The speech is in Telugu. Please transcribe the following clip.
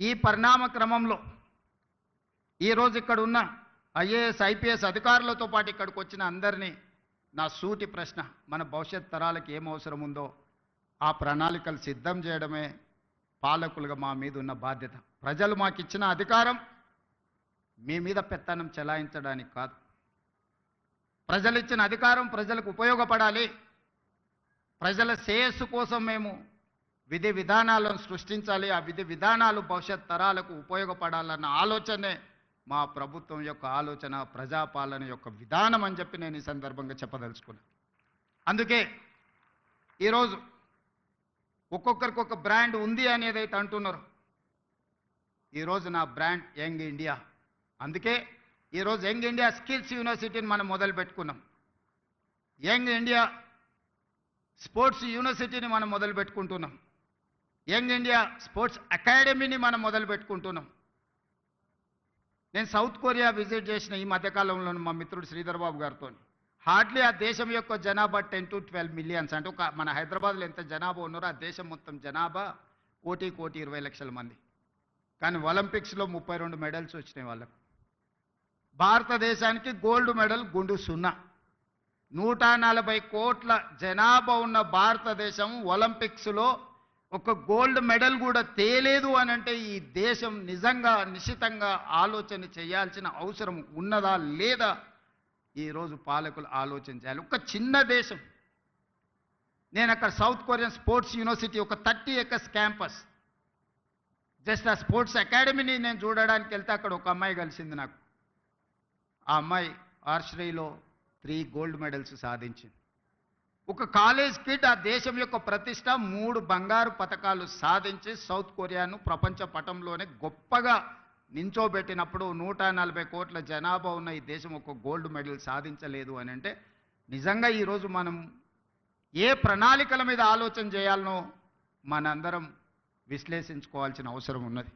ఈ పరిణామ క్రమంలో ఈరోజు ఇక్కడ ఉన్న ఐఏఎస్ ఐపీఎస్ అధికారులతో పాటు ఇక్కడికి వచ్చిన అందరినీ నా సూటి ప్రశ్న మన భవిష్యత్ తరాలకు ఏం అవసరం ఉందో ఆ ప్రణాళికలు సిద్ధం చేయడమే పాలకులుగా మా మీద ఉన్న బాధ్యత. ప్రజలు మాకు ఇచ్చిన అధికారం మీ మీద పెత్తనం చెలాయించడానికి కాదు. ప్రజలు ఇచ్చిన అధికారం ప్రజలకు ఉపయోగపడాలి. ప్రజల శ్రేయస్సు కోసం మేము విధి విధానాలను సృష్టించాలి ఆ విధి విధానాలు భవిష్యత్ తరాలకు ఉపయోగపడాలన్న ఆలోచనే మా ప్రభుత్వం యొక్క ఆలోచన ప్రజాపాలన యొక్క విధానం అని చెప్పి నేను ఈ సందర్భంగా చెప్పదలుచుకున్నాను అందుకే ఈరోజు ఒక్కొక్కరికి ఒక బ్రాండ్ ఉంది అనేది అయితే అంటున్నారు. ఈరోజు నా బ్రాండ్ యంగ్ ఇండియా. అందుకే ఈరోజు యంగ్ ఇండియా స్కిల్స్ యూనివర్సిటీని మనం మొదలు పెట్టుకున్నాం. యంగ్ ఇండియా స్పోర్ట్స్ యూనివర్సిటీని మనం మొదలు పెట్టుకుంటున్నాం. యంగ్ ఇండియా స్పోర్ట్స్ అకాడమీని మనం మొదలు పెట్టుకుంటున్నాం. నేను సౌత్ కొరియా విజిట్ చేసిన ఈ మధ్యకాలంలో మా మిత్రుడు శ్రీధర్ బాబు గారితో. హార్డ్లీ ఆ దేశం యొక్క జనాభా టెన్ టు ట్వెల్వ్ మిలియన్స్. అంటే ఒక మన హైదరాబాద్లో ఎంత జనాభా ఉన్నారో ఆ దేశం మొత్తం జనాభా కోటి కోటి ఇరవై లక్షల మంది. కానీ ఒలింపిక్స్లో ముప్పై రెండు మెడల్స్ వచ్చినాయి వాళ్ళకు. భారతదేశానికి గోల్డ్ మెడల్ గుండు సున్నా. నూట నలభై కోట్ల జనాభా ఉన్న భారతదేశం ఒలింపిక్స్లో ఒక గోల్డ్ మెడల్ కూడా తేలేదు అని అంటే ఈ దేశం నిజంగా నిశితంగా ఆలోచన చేయాల్సిన అవసరం ఉన్నదా లేదా ఈరోజు పాలకులు ఆలోచన చేయాలి. ఒక చిన్న దేశం. నేను అక్కడ సౌత్ కొరియన్ స్పోర్ట్స్ యూనివర్సిటీ ఒక థర్టీ ఎకర్స్ క్యాంపస్. జస్ట్ ఆ స్పోర్ట్స్ అకాడమీని నేను చూడడానికి వెళ్తే అక్కడ ఒక అమ్మాయి కలిసింది నాకు. ఆ అమ్మాయి ఆర్చరీలో త్రీ గోల్డ్ మెడల్స్ సాధించింది. ఒక కాలేజ్ కిడ్ ఆ దేశం యొక్క ప్రతిష్ట మూడు బంగారు పథకాలు సాధించి సౌత్ కొరియాను ప్రపంచ పటంలోనే గొప్పగా నించోబెట్టినప్పుడు నూట నలభై కోట్ల జనాభా ఉన్న ఈ దేశం ఒక గోల్డ్ మెడల్ సాధించలేదు అని అంటే నిజంగా ఈరోజు మనం ఏ ప్రణాళికల మీద ఆలోచన చేయాలనో మనందరం విశ్లేషించుకోవాల్సిన అవసరం ఉన్నది.